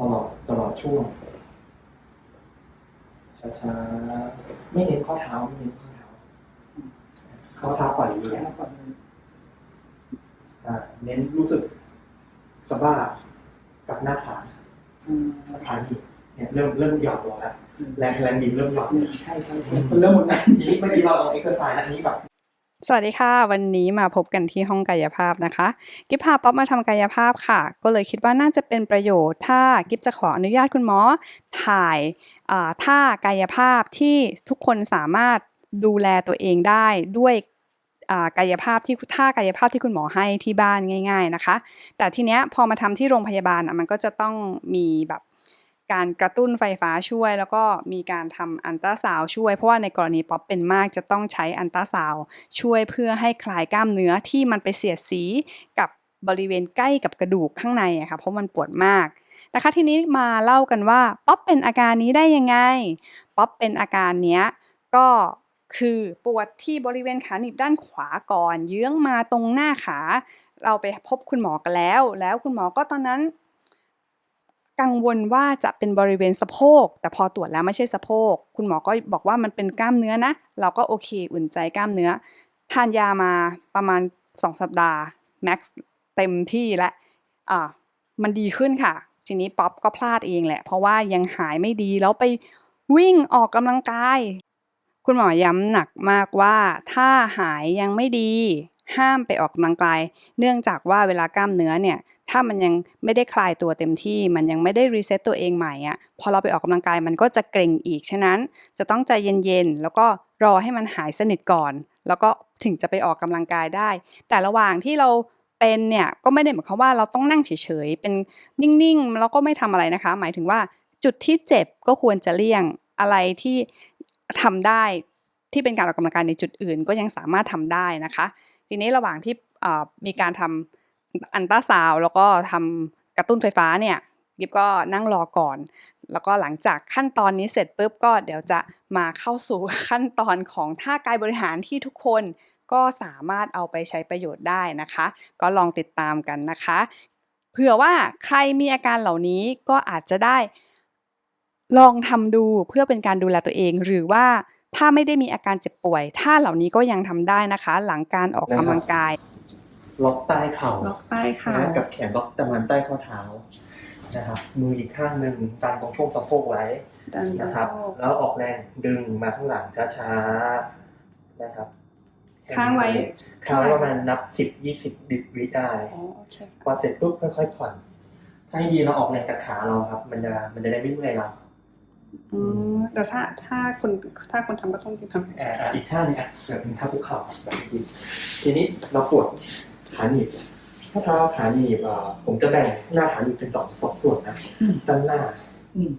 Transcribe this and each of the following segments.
ตลอดตลอดช่วงช้าๆไม่เน้นข้อเท้าไม่เน้นข้อเท้าข้อเท้าปล่อยเรียก่อนเลยอ่าเน้นรู้สึกสะบ้ากับหน้าขาอืมหน้าขาที่เนี่ยเริ่มเริ่มหย่อนลงแล้วแรงแรงดินเริ่มหย่อนใช่ใช่ใช่มันเริ่มหมดแล้วทีนี้เมื่อกี้เราเอาเอ็กซ์ไซส์อันนี้แบบ สวัสดีค่ะ วันนี้มาพบกันที่ห้องกายภาพนะคะ กิฟพาป๊อปมาทำกายภาพค่ะ ก็เลยคิดว่าน่าจะเป็นประโยชน์ถ้ากิฟจะขออนุญาตคุณหมอ ถ่ายาท่ากายภาพที่ทุกคนสามารถดูแลตัวเองได้ด้วยากายภาพที่ท่ากายภาพที่คุณหมอให้ที่บ้านง่าย ๆนะคะ แต่ทีเนี้ยพอมาทำที่โรงพยาบาลอะมันก็จะต้องมีแบบ การกระตุ้นไฟฟ้าช่วย แล้วก็มีการทำอันตราซาวช่วย เพราะว่าในกรณีป๊อปเป็นมากจะต้องใช้อันตราซาวช่วยเพื่อให้คลายกล้ามเนื้อที่มันไปเสียดสีกับบริเวณใกล้กับกระดูกข้างในอะค่ะเพราะมันปวดมากนะคะทีนี้มาเล่ากันว่าป๊อปเป็นอาการนี้ได้ยังไง ป๊อปเป็นอาการเนี้ยก็คือปวดที่บริเวณขาหนีบด้านขวาก่อน เยื้องมาตรงหน้าขา เราไปพบคุณหมอกันแล้ว แล้วคุณหมอก็ตอนนั้น กังวลว่าจะเป็นบริเวณสะโพก แต่พอตรวจแล้วไม่ใช่สะโพก คุณหมอก็บอกว่ามันเป็นกล้ามเนื้อนะ เราก็โอเคอุ่นใจกล้ามเนื้อ ทานยามาประมาณ 2 สัปดาห์แม็กซ์เต็มที่แล้วอ่ามันดีขึ้นค่ะ ทีนี้ป๊อปก็พลาดเองแหละ เพราะว่ายังหายไม่ดีแล้วไปวิ่งออกกำลังกาย คุณหมอย้ำหนักมากว่าถ้าหายยังไม่ดี ห้ามไปออกกำลังกาย เนื่องจากว่าเวลากล้ามเนื้อเนี่ย ถ้ามันยังไม่ได้คลายตัวเต็มที่ มันยังไม่ได้รีเซ็ตตัวเองใหม่อะพอเราไปออกกำลังกายมันก็จะเกร็งอีก ฉะนั้นจะต้องใจเย็นๆ แล้วก็รอให้มันหายสนิทก่อน แล้วก็ถึงจะไปออกกำลังกายได้ แต่ระหว่างที่เราเป็นเนี่ยก็ไม่ได้หมายความว่าเราต้องนั่งเฉยๆ เป็นนิ่งๆ แล้วก็ไม่ทำอะไรนะคะ หมายถึงว่าจุดที่เจ็บก็ควรจะเลี่ยงอะไรที่ทำได้ที่เป็นการออกกำลังกายในจุดอื่นก็ยังสามารถทำได้นะคะ ทีนี้ระหว่างที่มีการทำ อันตราซาวแล้วก็ทำกระตุ้นไฟฟ้าเนี่ยยิบก็นั่งรอก่อน แล้วก็หลังจากขั้นตอนนี้เสร็จปุ๊บก็เดี๋ยวจะมาเข้าสู่ขั้นตอนของท่ากายบริหารที่ทุกคนก็สามารถเอาไปใช้ประโยชน์ได้นะคะ ก็ลองติดตามกันนะคะ เผื่อว่าใครมีอาการเหล่านี้ก็อาจจะได้ ลองทำดูเพื่อเป็นการดูแลตัวเอง หรือว่าถ้าไม่ได้มีอาการเจ็บป่วยท่าเหล่านี้ก็ยังทำได้นะคะ หลังการออกกำลังกาย ล็อกใต้เข่าล็อกใต้ค่ะนะกับแขนล็อกประมาณใต้ข้อเท้านะครับมืออีกข้างหนึ่งตามตรงช่วงสะโพกไว้ดันสะนะครับโพกแล้วออกแรงดึงมาข้างหลังช้าๆนะครับค้างไว้ค้างประมาณนับสิบยี่สิบดิบวิได้อ๋อโอเคพอเสร็จปุ๊บค่อยๆผ่อน ถ้าให้ดีเราออกแรงจากขาเราครับ มันจะมันจะได้ไม่เมื่อยเราอืมแต่ถ้าถ้าคนถ้าคนทำก็ต้องทำแอบอีกท่าหนึงอะเดี๋ยวเป็นท่าคุกเข่าแบบนี้ทีนี้เราปวด ขาหนีบถ้าเท้าขาหนีบเอ่อผมจะแบ่งหน้าขาหนีบเป็นสองสองส่วนนะอืมด้านหน้าอืม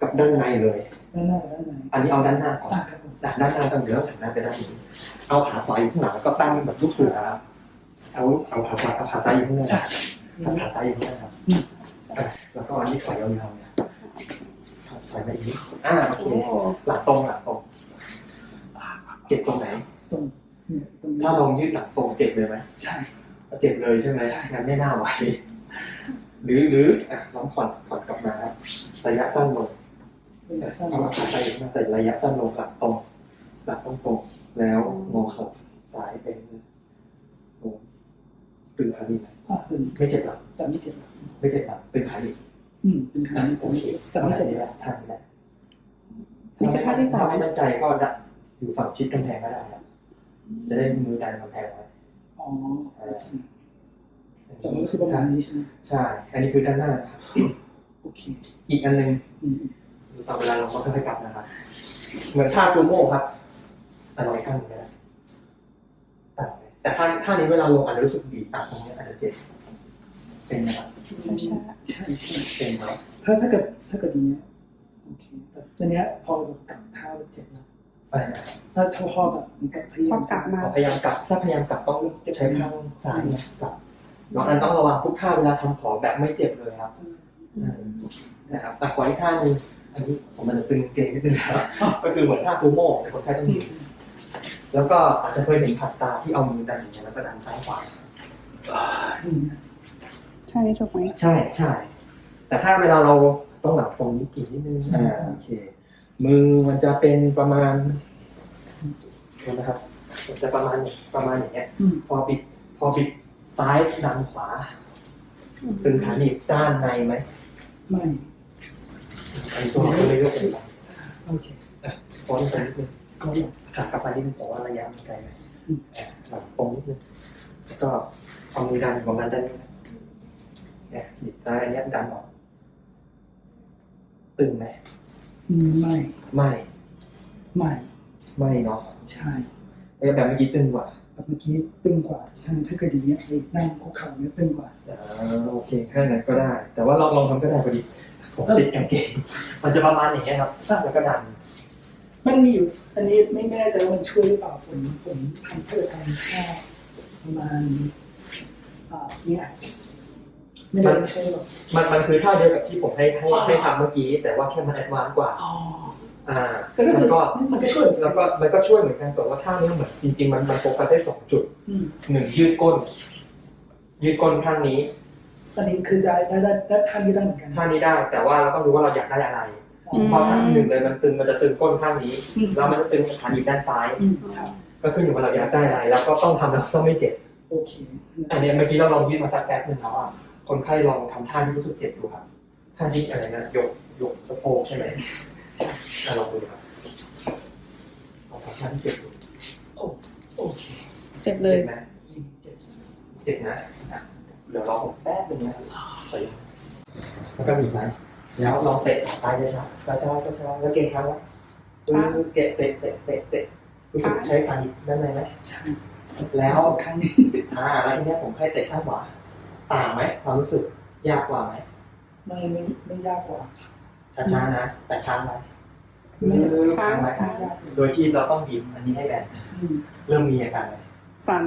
กับด้านในเลยด้านหน้าด้านในอันนี้เอาด้านหน้าก่อนอะครับผมด้านหน้าต้องเยอะหันหน้าไปด้านนี้เอาขาขวาอยู่ข้างหลังแล้วก็ตั้งแบบลูกเสือครับเอาเอาขาขวาเอาขาซ้ายอยู่ข้างหน้าเอาขาซ้ายอยู่ข้างหน้าครับอะแล้วก็อันนี้ถอยยาวๆเนี่ยถอยมาอีกนิดอ่าโอเคโอ้หลังตรงหลังตรงเจ็บตรงไหนตรงเนี่ยตรงนี้ถ้าลองยืดหลังตรงเจ็บเลยไหมใช่ เจ็บเลยใช่ไหมใช่งั้นไม่น่าไหวหรือหรืออะลองผ่อนผ่อนกลับมาครับระยะสั้นลงเป็นแบบสั้นเอาขาไปมาแต่ระยะสั้นลงหลังตรงหลังตรงตรงแล้วงอเข่าซ้ายเป็นโอ้ตึงขาดีไหมอะตึงไม่เจ็บหลังแต่ไม่เจ็บหรอกไม่เจ็บหลังตึงขาดีอืมตึงขาแต่ไม่เจ็บแต่ไม่เจ็บแหละท่านี้แหละนี่คือท่าที่สองถ้ไม่มั่นใจก็ดักอยู่ฝั่งชิดกำแพงก็ได้ครับจะได้มือดันกำแพงไว้ อ๋อโอเคแต่มันก็คือประมาณนี้ใช่ไหมใช่ อันนี้คือด้านหน้าครับโอเค อีกอันหนึ่งตอนเวลาลงก็ค่อยๆกลับนะครับ เหมือนท่าฟูโม่ครับอร่อยข้างนึงก็ได้ต่แต่ท่าท่านี้เวลาลงอาจจะรู้สึกบีบตัดตรงนี้อาจจะเจ็บเป็นไหมครับใช่ใช่ใช่เป็นไหมถ้าถ้าเกิดถ้าเกิดอย่างเงี้ยโอเคแต่ตอนเนี้ยพอกลับเท้าแล้เจ็บแล้ วอะไรนะถ้าถ้าพอแบบมันกลับพยายามพอกลับมา พยายามกลับถ้าพยายามกลับต้องใช้ข้างซ้ายนะกลับน้องอันต้องระวังทุกท่าเวลาทำของแบบไม่เจ็บเลยครับอืมนะครับแต่ขออีกท่าหนึงอันนี้ผมมันจะตึงเกรงนิดนึงนะครับก็คือเหมือนท่าฟูโม่แต่คนไข้ต้องยืนแล้วก็อาจจะเคยเห็นผัดตาที่เอามือดันอย่างเงี้ยแล้วก็ดันซ้ายขวาอืมท่านี้ถูกไหมใช่ใช่แต่ถ้าเวลาเราต้องหลังตรงนี้กี่นิดนึงอ่าโอเค มือมันจะเป็นประมาณเห็นะครับมันจะประมาณประมาณอย่างเงี้ยอืมพอบิดพอบิดซ้ายดันขวาตึงขาหนีบด้านในไหมไม่อันนี้ตัวเราก็เลยเลือกเป็นหลังโอเคฟ้อนไปนิดนึงก็ลงขากลับไปนิดนึงแต่ว่าระยะมันไกลไหมอืมอ่าหลังตรงนิดนึงแล้วก็เอามือดันของมันด้านนี้เนี่ยบิดซ้ายอันเนี้ยดันออกตึงไหมอืม ไม่ ไม่ ไม่ ไม่เนาะใช่แล้วแบบเมื่อกี้ตึงกว่าแบบเมื่อกี้ตึงกว่าใช่ถ้าเกิดอย่างเงี้ยไอ้นั่งคุกเข่าเนี่ยตึงกว่าอ่าโอเคแค่นั้นก็ได้ แต่ว่าลองลองทำก็ได้พอดีผมติดกางเกงมันจะประมาณอย่างเงี้ยครับแล้วก็ดันมันมีอยู่อันนี้ไม่แน่ใจว่ามันช่วยหรือเปล่าผมผมทำเพื่อการแค่ประมาณอ่าเนี่ย ไม่ได้ไม่ใช่หรอกมันมันคือท่าเดียวกับที่ผมให้ให้ให้ทำเมื่อกี้ แต่ว่าแค่มันแอดวานซ์กว่าอ๋ออ่าแต่ก็แล้คือวก็มันก็ช่วยแล้วก็มันก็ช่วยเหมือนกันแต่ว่าท่านี้เหมือนจริงๆมันมันโฟกัสได้สองจุดอืมหนึ่งยืดก้น ยืดก้นข้างนี้อันนี้คือได้ได้ได้ได้ท่านี้ได้เหมือนกันท่านี้ได้ แต่ว่าเราต้องรู้ว่าเราอยากได้อะไรอืมเพราะท่าที่หนึ่งเลยมันตึงมันจะตึงก้นข้างนี้อืมแล้วมันจะตึงขาหนีบด้านซ้ายอืมครับก็ขึ้นอยู่ว่าเราอยากได้อะไร แล้วก็ต้องทำแล้วต้องไม่เจ็บโอเคอันเนี้ยเมื่อกี้เราลองยืดมาสักแป๊บหนึ่งแล้วอะ คนไข้ลองทำท่าที่รู้สึกเจ็บดูครับท่าที่อะไรนะยกยกสะโพกใช่ไหมอะลองดูครับลองทำท่าที่เจ็บดูโอ้โอเคเจ็บเลยเจ็บไหมเจ็บเจ็บนะอะเดี๋ยวรอผมแป๊บหนึงนะครับขออนุญาตแล้วก็บีบไหมแล้วลองเตะซ้ายช้าช้าช้าช้าช้าๆแล้วเก่งครั้งละคือเตะเตะเตะเตะเตะรู้สึกใช้ฟันด้านในไหมใช่แล้วครั้งนี้อ่าแล้วทีเนี้ยผมให้เตะข้างขวา ต่างไหมความรู้สึกยากกว่าไหมไม่ไม่ไม่ยากกว่าช้าๆนะ แต่ค้างไว้ไม่ค้างไว้ไม่ยากโดยที่เราต้องบีบอันนี้ให้แบนอืมเริ่มมีอาการเลยสั่น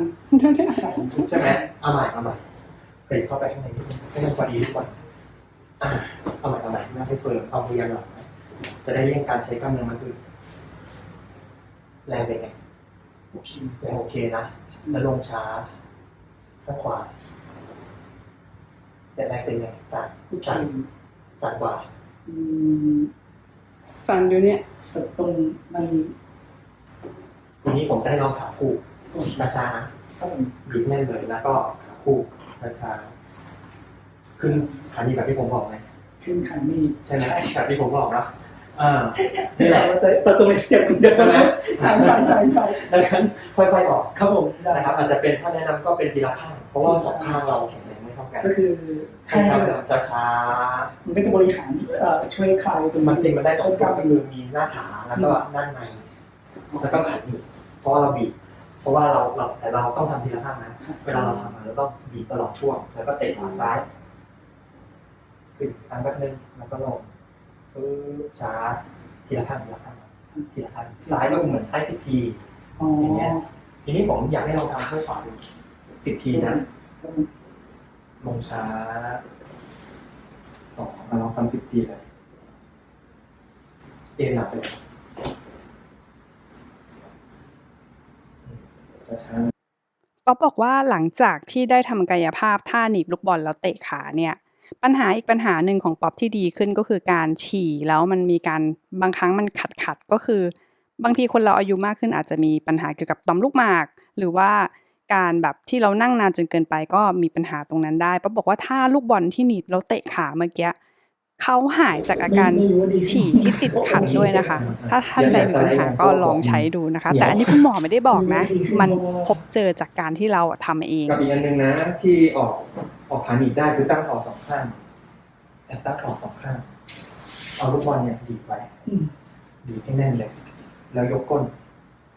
ใส่ใช่ไหมเอาใหม่เอาใหม่เตะเข้าไปข้างในนิดนึงให้มันพอดีก่อนอ่าเอาใหม่เอาใหม่นั่งให้เฟิร์มเอามือยันหลังไว้จะได้เลี่ยงการใช้กล้ามเนื้อมันอื่นแรงเป็นไงโอเคแรงโอเคนะแล้วลงช้าข้างขวา แต่แรงเป็นไงต่างโอเคต่างต่างกว่าอืมสั่นอยู่เนี่ยแต่ตรงมันทีนี้ผมจะให้ลองขาคู่โอเคช้าๆนะครับผมบีบแน่นเลยแล้วก็ขาคู่ช้าๆขึ้นขาดีแบบที่ผมบอกไหมขึ้นขันนี่ใช่ไหมแบบที่ผมบอกนะอ่านี่แหละแต่แต่ตรงนี้เจ็บเหมือนเดิมใช่ไหมใช่ใช่ใช่ใช่ดังนั้นค่อยๆออกครับผมได้นะครับ อาจจะเป็นถ้าแนะนำก็เป็นทีละข้างเพราะว่าสองข้างเราแข็งแรง ไม่เท่ากันก็คือให้แค่ทำช้า มันก็จะบริหารเอ่อช่วยคลายจนๆมันจริงมันได้สองคส่รวนบก็คือมีหน้าขาแล้วก็ด้านในแล้วก็ขาหนีบเพราะว่าเราบีบเพราะว่าเราเราแต่เราต้องทำทีละข้างนะเวลาเราทำเราต้องบีบตลอดช่วง แล้วก็เตะขาซ้ายขึ้นครั้งแป๊บนึงแล้วก็ลงปึ๊บช้าทีละข้างทีละข้างทีละข้างซ้ายก็เหมือนซ้ายสิบทีอ๋ออย่างเงี้ยทีนี้ผมอยากให้เราทำข้างขวาดูสิบทีนะ ลงช้าสองมาลองทำสิบทีเลย เอ็นหลับไปเลยช้าช้าป๊อปบอกว่าหลังจากที่ได้ทำกายภาพท่าหนีบลูกบอลแล้วเตะขาเนี่ย ปัญหาอีกปัญหาหนึ่งของป๊อปที่ดีขึ้นก็คือการฉี่แล้วมันมีการบางครั้งมันขัดขัดก็คือ บางทีคนเราอายุมากขึ้นอาจจะมีปัญหาเกี่ยวกับต่อมลูกหมาก หรือว่า การแบบที่เรานั่งนานจนเกินไปก็มีปัญหาตรงนั้นได้ป๊อปบอกว่าถ้าลูกบอลที่หนีบแล้วเตะขาเมื่อกี้เขาหายจากอาการไม่รู้ว่าดีขึ้นฉี่ที่ติดขัดด้วยนะคะ ถ้าท่านใดมีปัญหาก็ลองใช้ดูนะคะ แต่อันนี้คุณหมอไม่ได้บอกนะ มันพบเจอจากการที่เราทำเองกับอีกอันหนึ่งนะ ที่ออกออกขาหนีบได้คือตั้งคอสองข้างแต่ตั้งคอสองข้างเอาลูกบอลเนี่ยบีบไว้อืมบีบให้แน่นเลย แล้วยกก้น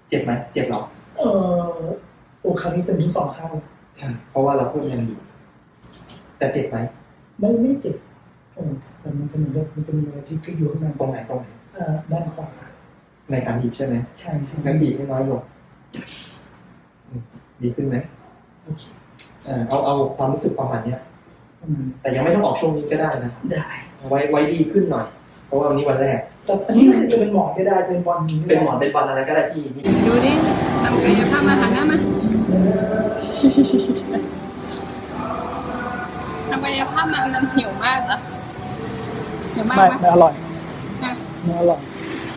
เจ็บไหมเจ็บหรอเออ โอ้ครั้งนี้เป็นทั้งสองข้าง ใช่เพราะว่าเราเพิ่มแรงบีบแต่เจ็บไหมไม่ไม่เจ็บเออแต่มันจะเหมือนกับมันจะมีอะไรที่ที่อยู่ข้างในตรงไหนตรงไหนเอ่อด้านขวาในขาหนีบใช่ไหมใช่ใช่งั้นบีบให้น้อยลงอืมดีขึ้นไหมโอเคเออเอาเอาความรู้สึกประมาณเนี้ยประมาณแต่ยังไม่ต้องออกช่วงนี้ก็ได้นะ ได้ ไว้ไว้ดีขึ้นหน่อยเพ ราะว่าวันนี้วันแรกแต่อันนี้คือจะเป็นหมอนก็ได้เป็นบอลก็ได้เป็นหมอนเป็นบอลอะไรก็ได้ที่นี่ดูดิทำกายภาพมาหันหน้ามาทำกายภาพมามันหิวมากเหรอเดี๋ยวมากไม่ไหมไม่อร่อยอะไม่อร่อย